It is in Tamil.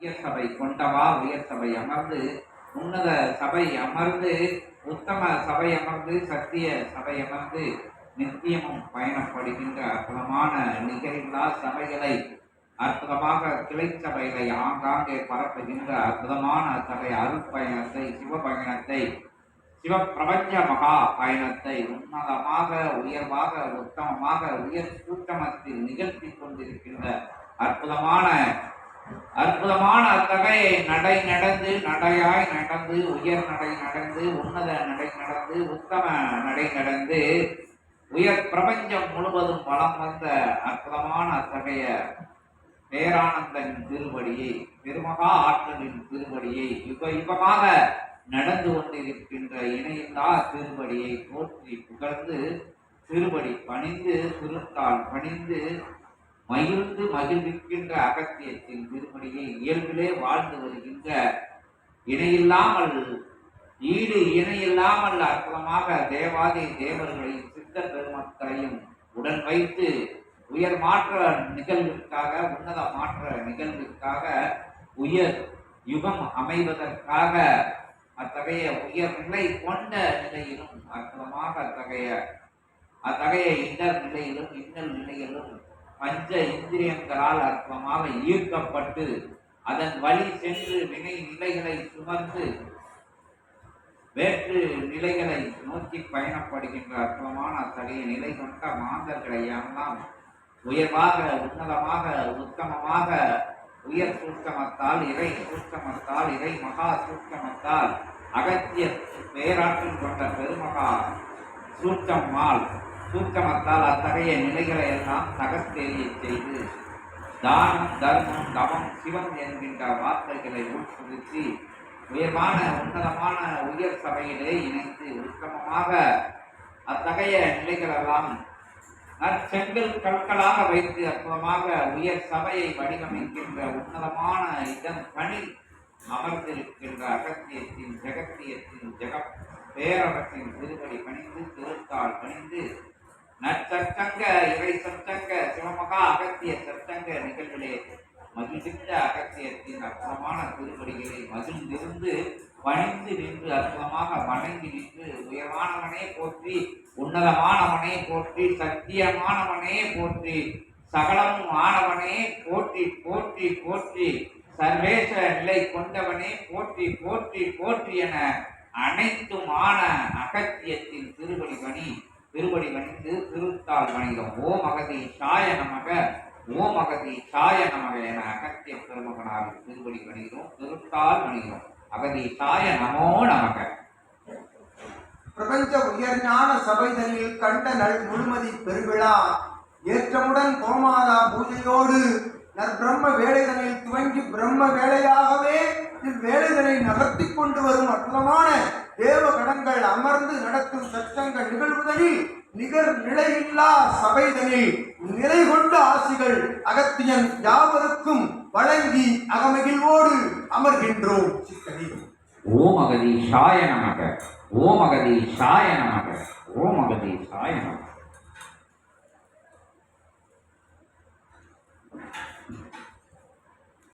உயர் சபை கொண்டவா உயர் சபை அமர்ந்து உன்னத சபை அமர்ந்து உத்தம சபை அமர்ந்து சத்திய சபை அமர்ந்து நித்தியமும் பயணப்படுகின்ற அற்புதமான நிகரில்லா சபைகளை அற்புதமாக கிளை சபைகளை ஆங்காங்கே பரப்புகின்ற அற்புதமான சபை அருட்பயணத்தை சிவபயணத்தை சிவ பிரபஞ்ச மகா பயணத்தை உன்னதமாக உயர்வாக உத்தமமாக உயர் கூட்டமத்தில் நிகழ்த்தி கொண்டிருக்கின்ற அற்புதமான அற்புதமான அத்தகைய நடை நடந்து நடையாய் நடந்து உயர் நடை நடந்து உன்னத நடை நடந்து உத்தம நடை நடந்து உயர் பிரபஞ்சம் முழுவதும் வளம் வந்த அற்புதமான அத்தகைய பேரானந்தன் திருவடியை பெருமகா ஆற்றலின் திருவடியை யுக யுகமாக நடந்து கொண்டிருக்கின்ற இணையில்லா திருவடியை போற்றி புகழ்ந்து திருவடி பணிந்து திருத்தால் பணிந்து மகிழ்ந்து மகிழ்விக்கின்ற அகத்தியத்தின் திருப்படியை இயல்பிலே வாழ்ந்து வருகின்ற இணையில்லாமல் ஈடு இணையில்லாமல் அற்புதமாக தேவாதி தேவர்களையும் சித்த பெருமக்களையும் உடன் வைத்து உயர் மாற்ற நிகழ்விற்காக உன்னத மாற்ற நிகழ்விற்காக உயர் யுகம் அமைவதற்காக அத்தகைய உயர் நிலை கொண்ட நிலையிலும் அற்புதமாக அத்தகைய அத்தகைய இன்னர் நிலையிலும் இன்னல் நிலையிலும் பஞ்ச இந்திரியங்களால் அற்பமாக ஈர்க்கப்பட்டு அதன் வழி சென்று வினை நிலைகளை சுமந்து வேற்று நிலைகளை நோக்கி பயணப்படுகின்ற அற்பமான அத்தகைய நிலை கொண்ட மாந்தர்களை எல்லாம் உயர்வாக உன்னதமாக உத்தமமாக உயர் சூட்சமத்தால் இறை சூட்சமத்தால் இறை மகா சூட்சமத்தால் அகத்திய பேராற்றல் கொண்ட பெருமகா சூட்சம்மாள் சூட்சமத்தால் அத்தகைய நிலைகளை எல்லாம் தகத்தெரிய செய்து தானம் தர்மம் தவம் சிவம் என்கின்ற வார்த்தைகளை உட்புகுத்தி உயர்வான உன்னதமான உயர் சபையிலே இணைந்து உத்தமமாக அத்தகைய நிலைகளெல்லாம் நற்செங்கல் கற்களாக வைத்து அற்புதமாக உயர் சபையை வடிவமைக்கின்ற உன்னதமான இடம் பணி அமர்ந்திருக்கின்ற அகத்தியத்தின் ஜெகத்தியத்தின் ஜெக பேரவத்தின் திருவடி பணிந்து திருத்தாள் பணிந்து நற்சங்க இறை சச்சங்க சிவமகா அகத்திய சச்சங்க நிகழ்விலே மகிழ்ந்த அகத்தியத்தின் அற்புதமான திருவடிகளை மகிழ்ந்திருந்து பணிந்து நின்று அற்புதமாக வணங்கி நின்று உயர்வானவனே போற்றி உன்னதமானவனே போற்றி சத்தியமானவனே போற்றி சகலமும் ஆனவனே போற்றி போற்றி போற்றி சர்வேச நிலை கொண்டவனே போற்றி போற்றி போற்றி என அனைத்துமான அகத்தியத்தின் திருவடி பணி. திருவடி வணிந்து திருத்தால் வணிகம் ஓம் அகதி சாய நமக ஓம் அகதி சாய நமக என அகத்திய பெருமகனார் திருவடி வணிகிறோம் திருத்தால் வணிகிறோம் அகதி சாய நமோ நமக. பிரபஞ்ச உயர்ஞான சபைதனில் கண்ட நல் முழுமதி பெருவிழா ஏற்றமுடன் கோமாதா பூஜையோடு நற்பிரம்ம வேலைதனில் துவங்கி பிரம்ம வேலையாகவே இவ்வேலைதனை நகர்த்தி கொண்டு வரும் அற்புதமான அவர்கள் அமர்ந்து நடத்தும் சட்டங்கள் நிகழ்வுதலில் நிகர் நிலையில்லா சபைதனில் நிலை கொண்ட ஆசிகள் அகத்தியன் யாவருக்கும் வழங்கி அகமகிழ்வோடு அமர்கின்றோம் சித்தடி ஓம் அகதி சாய நமக ஓம் அகதி சாய நமக ஓம் அகதி சாய நமக.